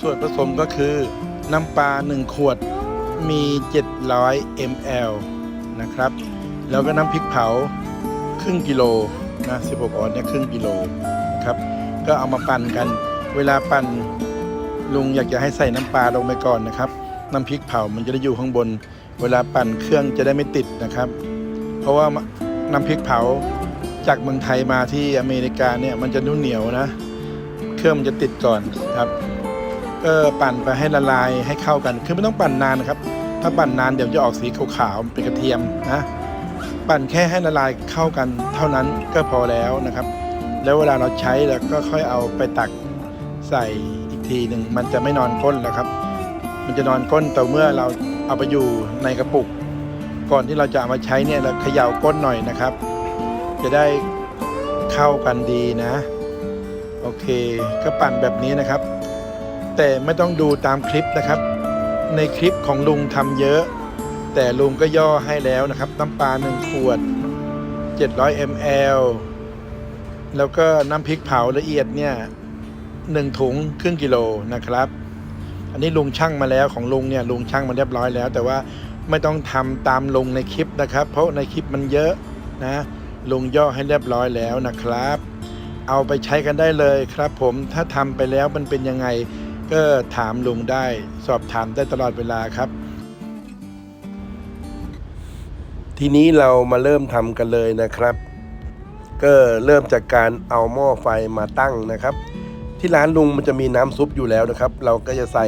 ส่วนผสมก็คือน้ำปลา 1 ขวดมี 700 ml นะครับ แล้วก็น้ำพริกเผาครึ่งกิโลนะ16ออนเนี่ยครึ่งกิโลครับ ก็เอามาปั่นกัน เวลาปั่นลุงอยากจะให้ใส่น้ำปลาลงไปก่อนนะครับ น้ำพริกเผามันจะได้อยู่ข้างบน เวลาปั่นเครื่องจะได้ไม่ติดนะครับ เพราะว่าน้ำพริกเผาจากเมืองไทยมาที่อเมริกาเนี่ยมันจะนุ่นเหนียวนะ เครื่องมันจะติดก่อนครับ ก็ปั่นไปให้ละลายให้เข้ากัน คือไม่ต้องปั่นนานนะครับ ถ้าปั่นนานเดี๋ยวจะออกสีขาวๆเป็นกระเทียมนะปั่นแค่ให้ละลายเข้ากันเท่านั้นก็พอแล้วนะครับ แล้วเวลาเราใช้แล้วก็ค่อยเอาไปตักใส่อีกทีหนึ่งมันจะไม่นอนก้นแล้วครับ มันจะนอนก้นแต่เมื่อเราเอาไปอยู่ในกระปุก ก่อนที่เราจะเอามาใช้เนี่ยเราเขย่าก้นหน่อยนะครับ จะได้เข้ากันดีนะ โอเค ก็ปั่นแบบนี้นะครับ แต่ไม่ต้องดูตามคลิปนะครับ ในคลิปของลุงทำเยอะ แต่ลุงก็ย่อให้แล้วนะครับ น้ำปลา1ขวด 700 ml แล้วก็น้ำพริกเผาละเอียดเนี่ยหนึ่งถุงครึ่งกิโลนะครับ อันนี้ลุงช่างมาแล้วของลุงเนี่ยลุงช่างมาเรียบร้อยแล้ว แต่ว่าไม่ต้องทำตามลุงในคลิปนะครับ เพราะในคลิปมันเยอะนะลุงย่อให้เรียบร้อยแล้วนะครับ เอาไปใช้กันได้เลยครับ ผมถ้าทำไปแล้วมันเป็นยังไง ก็ถามลุงได้สอบถามได้ตลอดเวลาครับ ทีนี้เรามาเริ่มทำกันเลยนะครับ ก็เริ่มจากการเอาหม้อไฟมาตั้งนะครับ ที่ร้านลุงมันจะมีน้ำซุปอยู่แล้วนะครับ เราก็จะใส่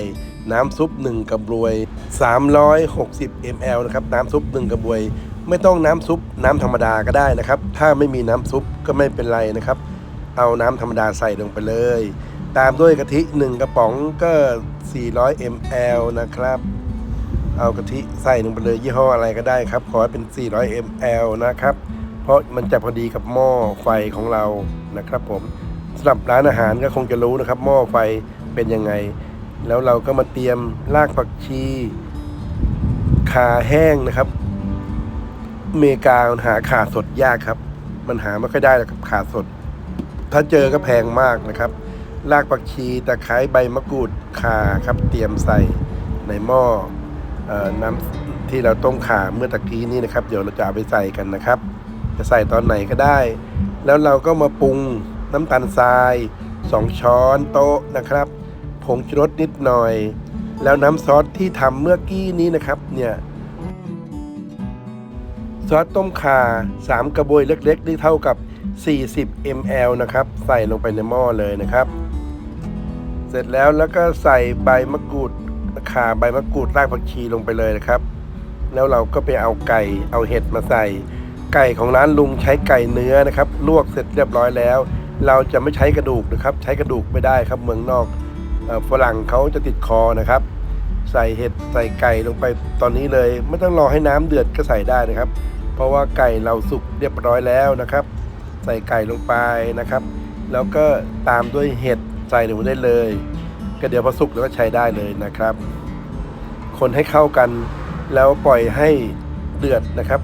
น้ำซุป1กระบวย 360 ml นะครับ น้ำซุป1กระบวย ไม่ต้องน้ำซุปน้ำธรรมดาก็ได้นะครับ ถ้าไม่มีน้ำซุปก็ไม่เป็นไรนะครับ เอาน้ำธรรมดาใส่ลงไปเลย ตามด้วยกะทิ 1 กระป๋องก็ 400 ml นะครับ เอากะทิใส่ลงไปเลยยี่ห้ออะไรก็ได้ครับ ขอให้เป็น 400 ml นะครับ เพราะมันจะพอดีกับหม้อไฟของเรานะครับผมสำหรับร้านอาหารก็คงจะรู้นะครับ หม้อไฟเป็นยังไง แล้วเราก็มาเตรียมรากผักชีขาแห้งนะครับอเมริกาหาขาสดยากครับ มันหาไม่ค่อยได้หรอกครับขาสด ถ้าเจอก็แพงมากนะครับ รากผักชีตะไคร้ใบมะกรูดข่าครับ เตรียมใส่ในหม้อน้ำที่เราต้มข่าเมื่อตะกี้นี้นะครับ เดี๋ยวเราจะเอาไปใส่กันนะครับ จะใส่ตอนไหนก็ได้ แล้วเราก็มาปรุงน้ำตาลทราย2ช้อนโต๊ะนะครับผงชูรสนิดหน่อย แล้วน้ำซอสที่ทำเมื่อกี้นี้นะครับเนี่ยซอสต้มข่า3 กระบวยเล็กๆที่เท่ากับ 40 ml นะครับ ใส่ลงไปในหม้อเลยนะครับ เสร็จแล้วแล้วก็ใส่ใบมะกรูดข่าใบมะกรูดรากผักชีลงไปเลยนะครับ แล้วเราก็ไปเอาไก่เอาเห็ดมาใส่ ไก่ของร้านลุงใช้ไก่เนื้อนะครับ ลวกเสร็จเรียบร้อยแล้ว เราจะไม่ใช้กระดูกนะครับ ใช้กระดูกไม่ได้ครับเมืองนอกฝรั่งเขาจะติดคอนะครับ ใส่เห็ดใส่ไก่ลงไปตอนนี้เลย ไม่ต้องรอให้น้ำเดือดก็ใส่ได้นะครับ เพราะว่าไก่เราสุกเรียบร้อยแล้วนะครับ ใส่ไก่ลงไปนะครับ แล้วก็ตามด้วยเห็ด ใส่ลงไปได้เลย ก็เดี๋ยวพอสุกแล้วก็ใช้ได้เลยนะครับ คนให้เข้ากันแล้วปล่อยให้เดือดนะครับ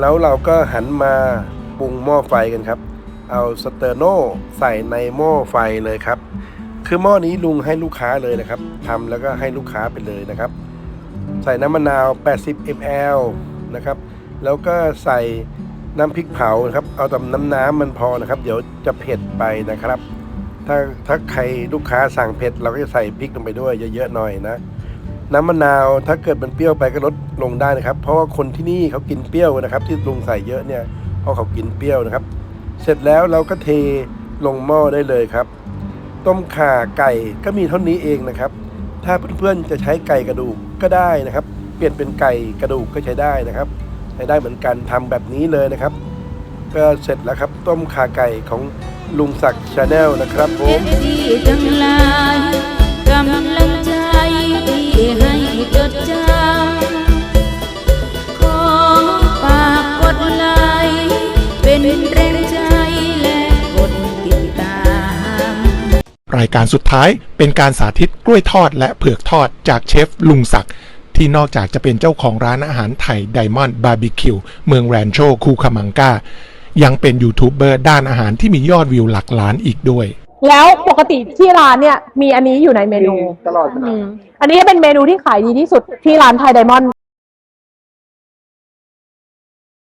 แล้วเราก็หันมาปรุงหม้อไฟกันครับ เอาสเตอร์โนใส่ในหม้อไฟเลยครับ คือหม้อนี้ลุงให้ลูกค้าเลยนะครับทำแล้วก็ให้ลูกค้าไปเลยนะครับ ใส่น้ำมะนาว 80 ml นะครับ แล้วก็ใส่น้ำพริกเผานะครับ เอาแต่น้ำน้ำมันพอนะครับ เดี๋ยวจะเผ็ดไปนะครับ ถ้าถ้าใครลูกค้าสั่งเผ็ดเราก็จะใส่พริกลงไปด้วยเยอะๆหน่อยนะ น้ำมะนาวถ้าเกิดมันเปรี้ยวไปก็ลดลงได้นะครับ เพราะว่าคนที่นี่เขากินเปรี้ยวนะครับ ที่ลุงใส่เยอะเนี่ยเพราะเขากินเปรี้ยวนะครับ เสร็จแล้วเราก็เทลงหม้อได้เลยครับ ต้มข่าไก่ก็มีเท่านี้เองนะครับ ถ้าเพื่อนๆจะใช้ไก่กระดูกก็ได้นะครับ เปลี่ยนเป็นไก่กระดูกก็ใช้ได้นะครับใช้ได้เหมือนกันทำแบบนี้เลยนะครับ ก็เสร็จแล้วครับ ต้มขาไก่ของลุงศักดิ์ชาแนลนะครับผมดีจังหลายกำลังใจที่ให้จดจำขอฝากกดไลค์เป็นแรงใจและกดติดตาม รายการสุดท้ายเป็นการสาธิตกล้วยทอดและเผือกทอดจากเชฟลุงศักดิ์ที่นอกจากจะเป็นเจ้าของร้านอาหารไทยไดมอนด์บาร์บีคิวเมืองแรนโชคูคามังกา ยังเป็นยูทูบเบอร์ด้านอาหารที่มียอดวิวหลักล้านอีกด้วย แล้วปกติที่ร้านเนี่ยมีอันนี้อยู่ในเมนู ตลอดอืมอันนี้เป็นเมนูที่ขายดีที่สุดที่ร้านไทยไดมอนด์